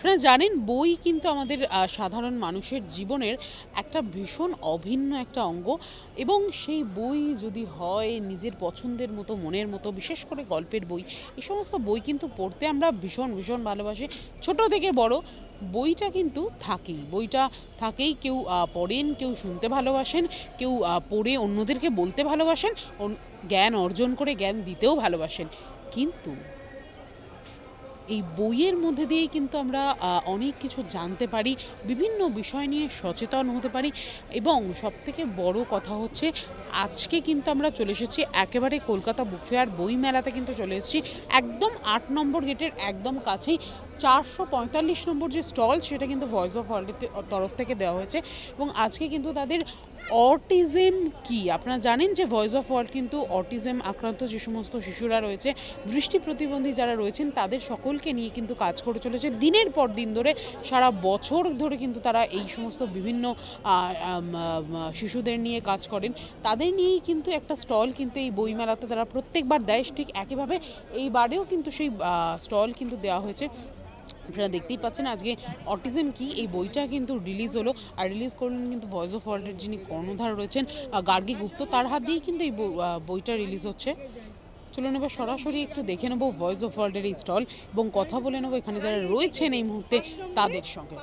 আপনারা জানেন, বই কিন্তু আমাদের সাধারণ মানুষের জীবনের একটা ভীষণ অভিন্ন একটা অঙ্গ এবং সেই বই যদি হয়, নিজের পছন্দের মতো, মনের মতো, বিশেষ করে গল্পের বই, এই সমস্ত বই কিন্তু পড়তে আমরা ভীষণ ভীষণ ভালোবাসি। ছোট থেকে বড় বইটা কিন্তু থাকেই। বইটা থাকেই কেউ পড়েন, কেউ শুনতে ভালোবাসেন, কেউ পড়ে অন্যদেরকে বলতে ভালোবাসেন জ্ঞান অর্জন করে জ্ঞান দিতেও ভালোবাসেন। কিন্তু এই বইয়ের মধ্যে দিয়েই কিন্তু আমরা অনেক কিছু জানতে পারি, বিভিন্ন বিষয় নিয়ে সচেতন হতে পারি এবং সবথেকে বড় কথা হচ্ছে, আজকে কিন্তু আমরা চলে এসেছি একেবারে কলকাতা বুক ফেয়ার বই মেলাতে কিন্তু চলে এসেছি। একদম আট নম্বর গেটের একদম কাছেই চারশো পঁয়তাল্লিশ নম্বর যে স্টল সেটা কিন্তু ভয়েস অফ ওয়ার্ল্ডের তরফ থেকে দেওয়া হয়েছে এবং আজকে কিন্তু তাদের অটিজম কি? আপনারা জানেন যে ভয়েস অফ ওয়ার্ল্ড কিন্তু অটিজম আক্রান্ত যে সমস্ত শিশুরা রয়েছে, দৃষ্টি প্রতিবন্ধী যারা রয়েছেন, তাদের সকলকে নিয়ে কিন্তু কাজ করে চলেছে। দিনের পর দিন ধরে সারা বছর ধরে কিন্তু তারা এই সমস্ত বিভিন্ন শিশুদের নিয়ে কাজ করেন। তাদের নিয়েই কিন্তু একটা স্টল কিন্তু এই বইমেলাতে তারা প্রত্যেকবার দেয়। ঠিক একইভাবে এইবারেও কিন্তু সেই স্টল কিন্তু দেওয়া হয়েছে। আপনারা দেখতেই পাচ্ছেন আজকে অটিজম কি? এই বইটা কিন্তু রিলিজ হলো। আর রিলিজ করলেন কিন্তু ভয়েস অফ ওয়ার্ল্ডের যিনি কর্ণধার রয়েছেন গার্গী গুপ্ত, তার হাত দিয়েই কিন্তু এই বইটা রিলিজ হচ্ছে। চলুন এবার সরাসরি একটু দেখে নেব ভয়েস অফ ওয়ার্ল্ডের স্টল এবং কথা বলে নেব এখানে যারা রয়েছেন এই মুহূর্তে তাদের সঙ্গে।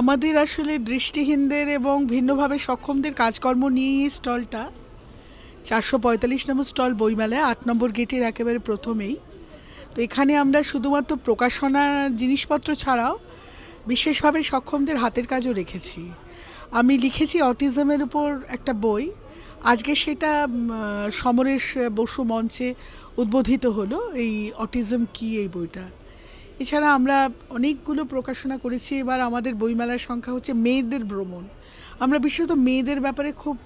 আমাদের আসলে দৃষ্টিহীনদের এবং ভিন্নভাবে সক্ষমদের কাজকর্ম নিয়ে এই স্টলটা। চারশো পঁয়তাল্লিশ নম্বর স্টল বইমেলায়, আট নম্বর গেটের একেবারে প্রথমেই। তো এখানে আমরা শুধুমাত্র প্রকাশনা জিনিসপত্র ছাড়াও বিশেষভাবে সক্ষমদের হাতের কাজও রেখেছি। আমি লিখেছি অটিজমের উপর একটা বই। আজকে সেটা সমরেশ বসু মঞ্চে উদ্বোধিত হলো এই অটিজম কি এই বইটা। এছাড়া আমরা অনেকগুলো প্রকাশনা করেছি। এবার আমাদের বইমেলার সংখ্যা হচ্ছে মেয়েদের ভ্রমণ। আমরা বিশেষত মেয়েদের ব্যাপারে খুব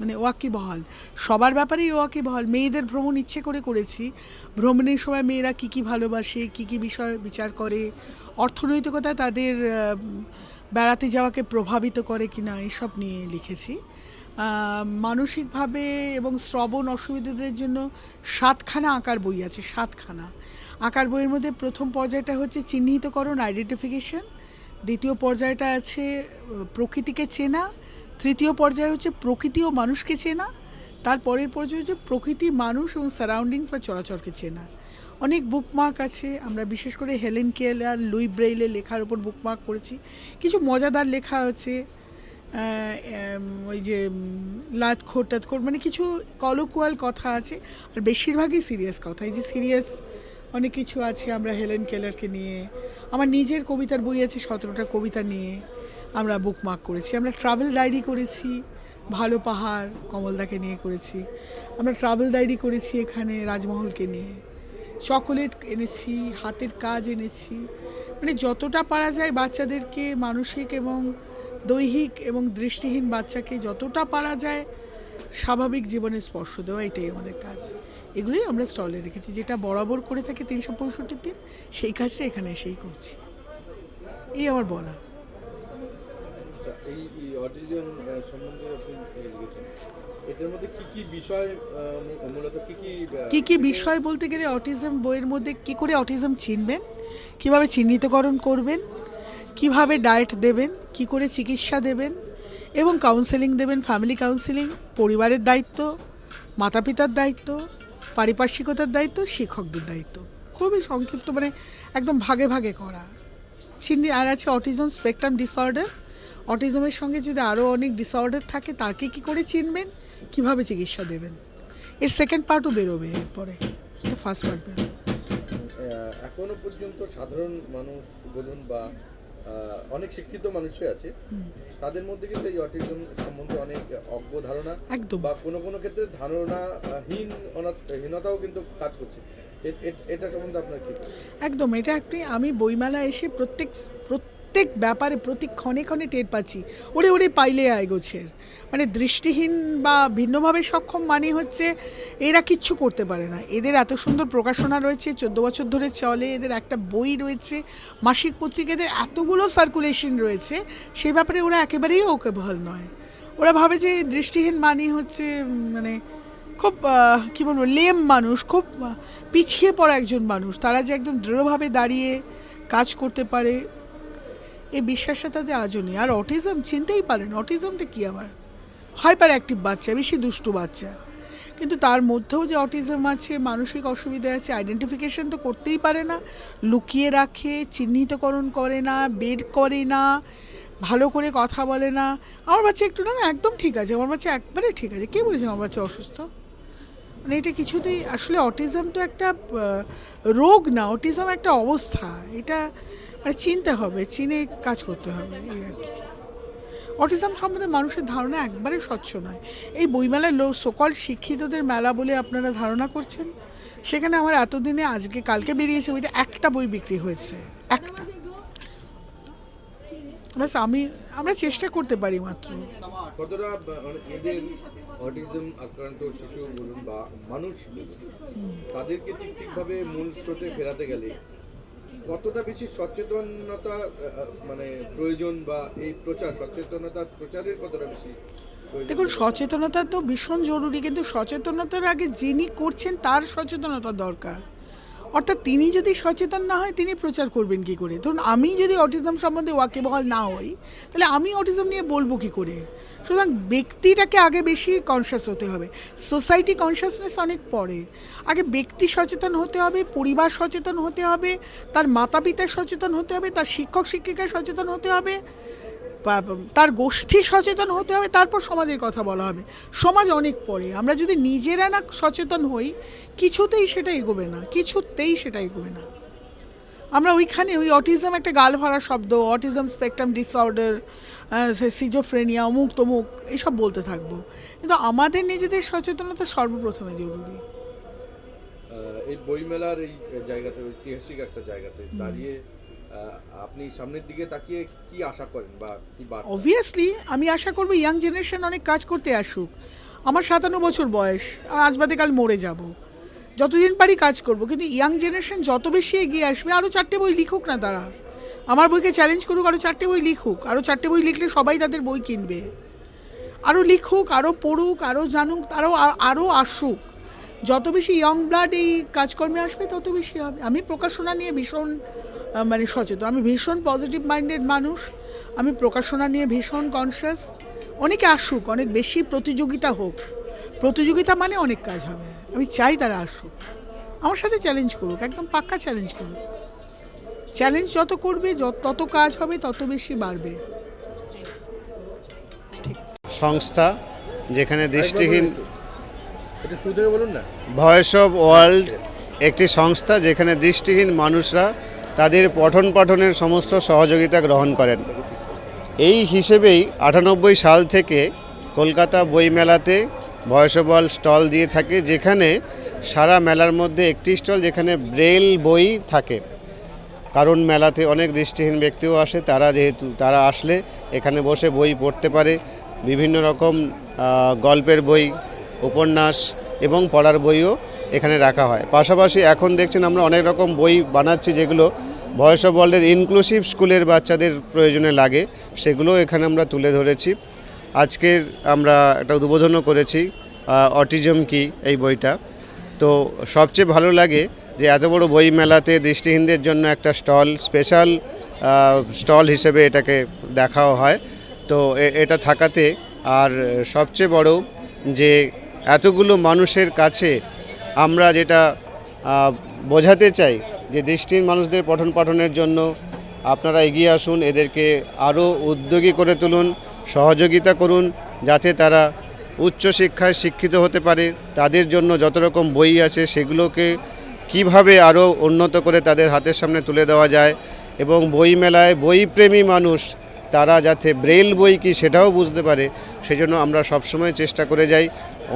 মানে ওয়াকিবহাল। সবার ব্যাপারেই ওয়াকিবহাল। মেয়েদের ভ্রমণ ইচ্ছে করে করেছি। ভ্রমণের সময় মেয়েরা কী কী ভালোবাসে, কী কী বিষয় বিচার করে অর্থনৈতিকতা তাদের বেড়াতে যাওয়াকে প্রভাবিত করে কি না এসব নিয়ে লিখেছি। মানসিকভাবে এবং শ্রবণ অসুবিধাদের জন্য সাতখানা আঁকার বই আছে, সাতখানা। আঁকার বইয়ের মধ্যে প্রথম পর্যায়টা হচ্ছে চিহ্নিতকরণ আইডেন্টিফিকেশন দ্বিতীয় পর্যায়টা আছে প্রকৃতিকে চেনা, তৃতীয় পর্যায় হচ্ছে প্রকৃতি ও মানুষকে চেনা তারপরের পর্যায়ে হচ্ছে প্রকৃতি, মানুষ এবং সারাউন্ডিংস বা চরাচরকে চেনা। অনেক বুকমার্ক আছে, আমরা বিশেষ করে হেলেন কেলার লুই ব্রেইলের লেখার উপর বুকমার্ক করেছি। কিছু মজাদার লেখা আছে ওই যে লাত খোট মানে কিছু কলোকুয়াল কথা আছে, আর বেশিরভাগই সিরিয়াস কথা। এই যে সিরিয়াস অনেক কিছু আছে আমরা হেলেন কেলারকে নিয়ে। আমার নিজের কবিতার বই আছে সতেরোটা কবিতা নিয়ে আমরা বুকমার্ক করেছি। আমরা ট্রাভেল ডায়েরি করেছি, ভালো পাহাড়, কমলদাকে নিয়ে করেছি। আমরা ট্রাভেল ডায়েরি করেছি এখানে রাজমহলকে নিয়ে। চকোলেট এনেছি, হাতের কাজ এনেছি। মানে যতটা পারা যায় বাচ্চাদেরকে মানসিক এবং দৈহিক এবং দৃষ্টিহীন বাচ্চাকে যতটা পারা যায় স্বাভাবিক জীবনে স্পর্শ দেওয়া এটাই আমাদের কাজ। এগুলোই আমরা স্টলে রেখেছি। যেটা বরাবর করে থাকি তিনশো পঁয়ষট্টি দিন সেই কাজটা এখানে এসেই করছি। এই আমার বলা। কি কি বিষয় বলতে গেলে অটিজম বইয়ের মধ্যে কি করে অটিজম চিনবেন? কীভাবে চিহ্নিতকরণ করবেন? কীভাবে ডায়েট দেবেন? কি করে চিকিৎসা দেবেন? এবং কাউন্সেলিং দেবেন ফ্যামিলি কাউন্সেলিং পরিবারের দায়িত্ব মাতা পিতার দায়িত্ব, পারিপার্শ্বিকতার দায়িত্ব, শিক্ষকদের দায়িত্ব। খুবই সংক্ষিপ্ত মানে একদম ভাগে ভাগে করা। চিহ্নি আর আছে অটিজম স্পেকট্রাম ডিসঅর্ডার অটিজমের সঙ্গে যদি আরও অনেক ডিসঅর্ডার থাকে, তাকে কি করে চিনবেন? কীভাবে চিকিৎসা দেবেন? এর সেকেন্ড পার্টও বেরোবে এরপরে। ফার্স্ট পার্ট বেরোবে। এখনও পর্যন্ত সাধারণ মানুষ বলুন বা অনেক শিক্ষিত মানুষই আছে। তাদের মধ্যে কিন্তু এই অটিজম সম্বন্ধে অনেক অজ্ঞ ধারণা একদম। বা কোনো কোনো ক্ষেত্রে ধারণাহীন হীনতাও কিন্তু কাজ করছে। এটা সম্বন্ধে আপনার কি একদম এটা একটি আমি বইমেলা এসে প্রত্যেক প্রত্যেক ব্যাপারে, প্রতি ক্ষণে ক্ষণে টের পাচ্ছি। ওরে ওরে, পাইলে আয় গোছের মানে দৃষ্টিহীন বা ভিন্নভাবে সক্ষম মানে হচ্ছে এরা কিচ্ছু করতে পারে না। এদের এত সুন্দর প্রকাশনা রয়েছে, চোদ্দ বছর ধরে চলে, এদের একটা বই রয়েছে, মাসিক পত্রিকাদের এতগুলো সার্কুলেশন রয়েছে সেই ব্যাপারে ওরা একেবারেই ওকে ভালো নয়। ওরা ভাবে যে দৃষ্টিহীন মানে হচ্ছে মানে খুব কী বলব লেম মানুষ, খুব পিছিয়ে পড়া একজন মানুষ। তারা যে একদম দৃঢ়ভাবে দাঁড়িয়ে কাজ করতে পারে এই বিশ্বাসটা তাদের আজও নেই। আর অটিজম চিনতেই পারেন, অটিজমটা কী আবার? হাইপার অ্যাক্টিভ বাচ্চা, বেশি দুষ্টু বাচ্চা। কিন্তু তার মধ্যেও যে অটিজম আছে, মানসিক অসুবিধা আছে আইডেন্টিফিকেশন তো করতেই পারে না। লুকিয়ে রাখে, চিহ্নিতকরণ করে না, বের করে না, ভালো করে কথা বলে না। আমার বাচ্চা একটু না একদম ঠিক আছে, আমার বাচ্চা একবারে ঠিক আছে। কে বলেছে আমার বাচ্চা অসুস্থ? মানে এটা কিছুতেই, আসলে অটিজম তো একটা রোগ না, অটিজম একটা অবস্থা। এটা মানে চিনতে হবে চিনে কাজ করতে হবে এই আর কি। অটিজম সম্বন্ধে মানুষের ধারণা একবারে স্বচ্ছ নয়। এই বইমেলায় লোক সকল শিক্ষিতদের মেলা বলে আপনারা ধারণা করছেন? সেখানে আমার এতদিনে আজকে কালকে বেরিয়েছে ওইটা একটা বই বিক্রি হয়েছে একটা। ব্যাস আমি আমরা চেষ্টা করতে পারি মাত্র। মানে শিশু বলুন বা মানুষ তাদেরকে ঠিক ঠিকভাবে মূল স্রোতে ফেরাতে গেলে কতটা বেশি সচেতনতা মানে প্রয়োজন বা এই প্রচার, সচেতনতার প্রচারের কতটা বেশি দেখুন, সচেতনতা তো ভীষণ জরুরি, কিন্তু সচেতনতার আগে যিনি করছেন তার সচেতনতা দরকার। অর্থাৎ তিনি যদি সচেতন না হয়, তিনি প্রচার করবেন কি করে? ধরুন, আমি যদি অটিজম সম্বন্ধে ওয়াকিবহাল না হই, তাহলে আমি অটিজম নিয়ে বলব কি করে? সুতরাং ব্যক্তিটাকে আগে বেশি কনসিয়াস হতে হবে। সোসাইটি কনসিয়াসনেস অনেক পরে। আগে ব্যক্তি সচেতন হতে হবে, পরিবার সচেতন হতে হবে, তার মাতা পিতার সচেতন হতে হবে, তার শিক্ষক, শিক্ষিকা সচেতন হতে হবে তার গোষ্ঠী সচেতন হতে হবে, তারপর সমাজের কথা বলা হবে। সমাজ অনেক পরে। আমরা যদি নিজেরা না সচেতন হই, কিছুতেই সেটা এগোবে না, কিছুতেই সেটা এগোবে না। আমরা ওইখানে ওই অটিজম একটা গাল ভরা শব্দ অটিজম স্পেকট্রাম ডিসঅর্ডার সিজোফ্রেনিয়া অমুক তমুক এসব বলতে থাকব। কিন্তু আমাদের নিজেদের সচেতনতা সর্বপ্রথমে জরুরি। এই বইমেলার এই জায়গাতে ঐতিহাসিক একটা জায়গাতে দাঁড়িয়ে আপনি সামনের দিকে তাকিয়ে কি আশা করেন বা কি অবভিয়াসলি আমি আশা করব ইয়াং জেনারেশন অনেক কাজ করতে আসুক। আমার সাতান্ন বছর বয়স আজ বাদে কাল মরে যাব। যতদিন পারি কাজ করব, কিন্তু ইয়াং জেনারেশন যত বেশি এগিয়ে আসবে আরও চারটে বই লিখুক না তারা। আমার বইকে চ্যালেঞ্জ করুক আরও চারটে বই লিখুক আরও চারটে বই লিখলে সবাই তাদের বই কিনবে। আরও লিখুক আরও পড়ুক আরও জানুক আরও আরও আসুক। যত বেশি ইয়ং ব্লাড এই কাজকর্মে আসবে, তত বেশি হবে। আমি প্রকাশনা নিয়ে ভীষণ মানে সচেতন। আমি ভীষণ পজিটিভ মাইন্ডেড মানুষ। আমি প্রকাশনা নিয়ে ভীষণ কনসিয়াস অনেকে আসুক, অনেক বেশি প্রতিযোগিতা হোক। প্রতিযোগিতা মানে অনেক কাজ হবে। আমি চাই তারা আসুক। আমার সাথে চ্যালেঞ্জ করুক একদম পাক্কা চ্যালেঞ্জ করুক। চ্যালেঞ্জ যত করবে যত তত কাজ হবে তত বেশি বাড়বে। সংস্থা যেখানে দৃষ্টিহীন ভয়েস অফ ওয়ার্ল্ড একটি সংস্থা যেখানে দৃষ্টিহীন মানুষরা তাদের পঠন পাঠনের সমস্ত সহযোগিতা গ্রহণ করেন। এই হিসেবেই আটানব্বই সাল থেকে কলকাতা বইমেলাতে ভয়েস অফ স্টল দিয়ে থাকে, যেখানে সারা মেলার মধ্যে একটি স্টল যেখানে ব্রেল বই থাকে। কারণ মেলাতে অনেক দৃষ্টিহীন ব্যক্তিও আসে, তারা যেহেতু, তারা আসলে এখানে বসে বই পড়তে পারে। বিভিন্ন রকম গল্পের বই, উপন্যাস এবং পড়ার বইও এখানে রাখা হয়। পাশাপাশি এখন দেখছেন আমরা অনেক রকম বই বানাচ্ছি, যেগুলো ভয়েস অফ ওয়ার্ল্ডের ইনক্লুসিভ স্কুলের বাচ্চাদের প্রয়োজনে লাগে। সেগুলো এখানে আমরা তুলে ধরেছি। আজকের আমরা একটা উদ্বোধনও করেছি অটিজম কি এই বইটা। তো সবচেয়ে ভালো লাগে যে এত বড় বই মেলাতে দৃষ্টিহীনদের জন্য একটা স্টল, স্পেশাল স্টল হিসেবে এটাকে দেখাও হয়। তো এটা থাকাতে আর সবচেয়ে বড় যে এতগুলো মানুষের কাছে আমরা যেটা বোঝাতে চাই যে দৃষ্টিহীন মানুষদের পঠন পাঠনের জন্য আপনারা এগিয়ে আসুন, এদেরকে আরও উদ্যোগী করে তুলুন। সহযোগিতা করুন যাতে তারা উচ্চশিক্ষায় শিক্ষিত হতে পারে। তাদের জন্য যত রকম বই আছে সেগুলোকে কীভাবে আরও উন্নত করে তাদের হাতের সামনে তুলে দেওয়া যায় এবং বই মেলায় বইপ্রেমী মানুষ, তারা যাতে ব্রেল বই কি সেটাও বুঝতে পারে, সেজন্য আমরা সবসময় চেষ্টা করে যাই।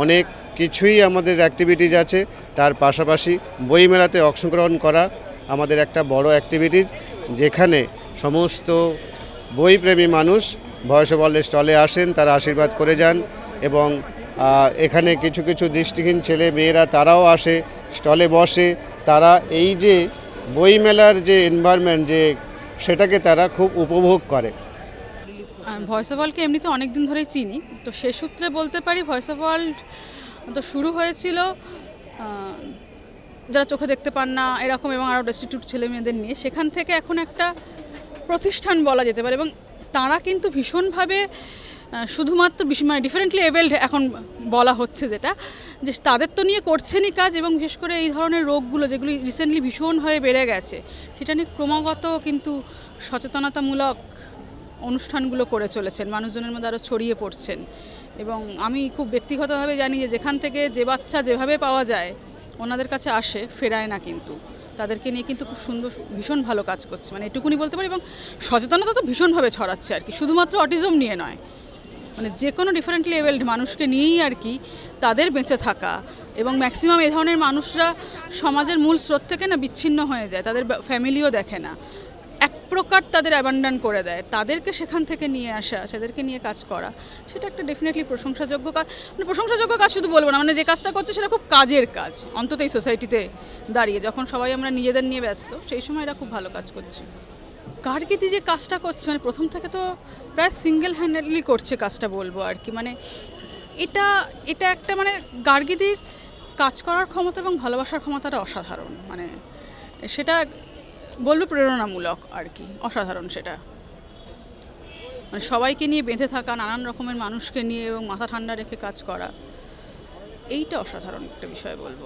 অনেক কিছুই আমাদের অ্যাক্টিভিটিজ আছে, তার পাশাপাশি বই মেলাতে অংশগ্রহণ করা আমাদের একটা বড় অ্যাক্টিভিটিজ যেখানে সমস্ত বইপ্রেমী মানুষ বয়সবলের স্টলে আসেন, তারা আশীর্বাদ করে যান এবং এখানে কিছু কিছু দৃষ্টিহীন ছেলে মেয়েরা তারাও আসে, স্টলে বসে। তারা এই যে বইমেলার যে এনভায়রনমেন্ট যে, সেটাকে তারা খুব উপভোগ করে। ভয়েস অফ ওয়ার্ল্ডকে এমনিতে অনেক দিন ধরেই চিনি। তো সে সূত্রে বলতে পারি ভয়েস অফ ওয়ার্ল্ড তো শুরু হয়েছিল যারা চোখে দেখতে পান না, এরকম এবং আরও ডেস্টিটিউট ছেলে মেয়েদের নিয়ে। সেখান থেকে এখন একটা প্রতিষ্ঠান বলা যেতে পারে এবং তারা কিন্তু ভীষণভাবে শুধুমাত্র মানে ডিফারেন্টলি এবেলড এখন বলা হচ্ছে যেটা, যে তাদের তো নিয়ে করছেনই কাজ এবং বিশেষ করে এই ধরনের রোগগুলো যেগুলি রিসেন্টলি ভীষণ হয়ে বেড়ে গেছে, সেটা নিয়ে ক্রমাগত কিন্তু সচেতনতামূলক অনুষ্ঠানগুলো করে চলেছেন, মানুষজনের মধ্যে আরও ছড়িয়ে পড়ছেন এবং আমি খুব ব্যক্তিগতভাবে জানি যে যেখান থেকে যে বাচ্চা যেভাবে পাওয়া যায়, ওনাদের কাছে আসে, ফেরায় না কিন্তু। তাদেরকে নিয়ে কিন্তু খুব সুন্দর, ভীষণ ভালো কাজ করছে। মানে এটুকুনি বলতে পারি এবং সচেতনতা তো ভীষণভাবে ছড়াচ্ছে আর কি। শুধুমাত্র অটিজম নিয়ে নয়। মানে যে কোনো ডিফারেন্ট লেভেলড মানুষকে নিয়েই আর কি তাদের বেঁচে থাকা এবং ম্যাক্সিমাম এ ধরনের মানুষরা সমাজের মূল স্রোত থেকে না বিচ্ছিন্ন হয়ে যায়। তাদের ফ্যামিলিও দেখে না। এক প্রকার তাদের অ্যাবান্ডান করে দেয়। তাদেরকে সেখান থেকে নিয়ে আসা, সেদেরকে নিয়ে কাজ করা, সেটা একটা ডেফিনেটলি প্রশংসাযোগ্য কাজ। মানে প্রশংসাযোগ্য কাজ শুধু বলব না মানে যে কাজটা করছে সেটা খুব কাজের কাজ। অন্তত এই সোসাইটিতে দাঁড়িয়ে, যখন সবাই আমরা নিজেদের নিয়ে ব্যস্ত, সেই সময় এরা খুব ভালো কাজ করছে। কার্গিতি যে কাজটা করছে মানে প্রথম থেকে তো প্রায় সিঙ্গেল হ্যান্ডেডলি করছে কাজটা বলব আর কি। মানে এটা এটা একটা মানে গার্গিদির কাজ করার ক্ষমতা এবং ভালোবাসার ক্ষমতাটা অসাধারণ। মানে সেটা বলব প্রেরণামূলক আর কি, অসাধারণ সেটা। মানে সবাইকে নিয়ে বেঁধে থাকা, নানান রকমের মানুষকে নিয়ে এবং মাথা ঠান্ডা রেখে কাজ করা, এইটা অসাধারণ একটা বিষয় বলব।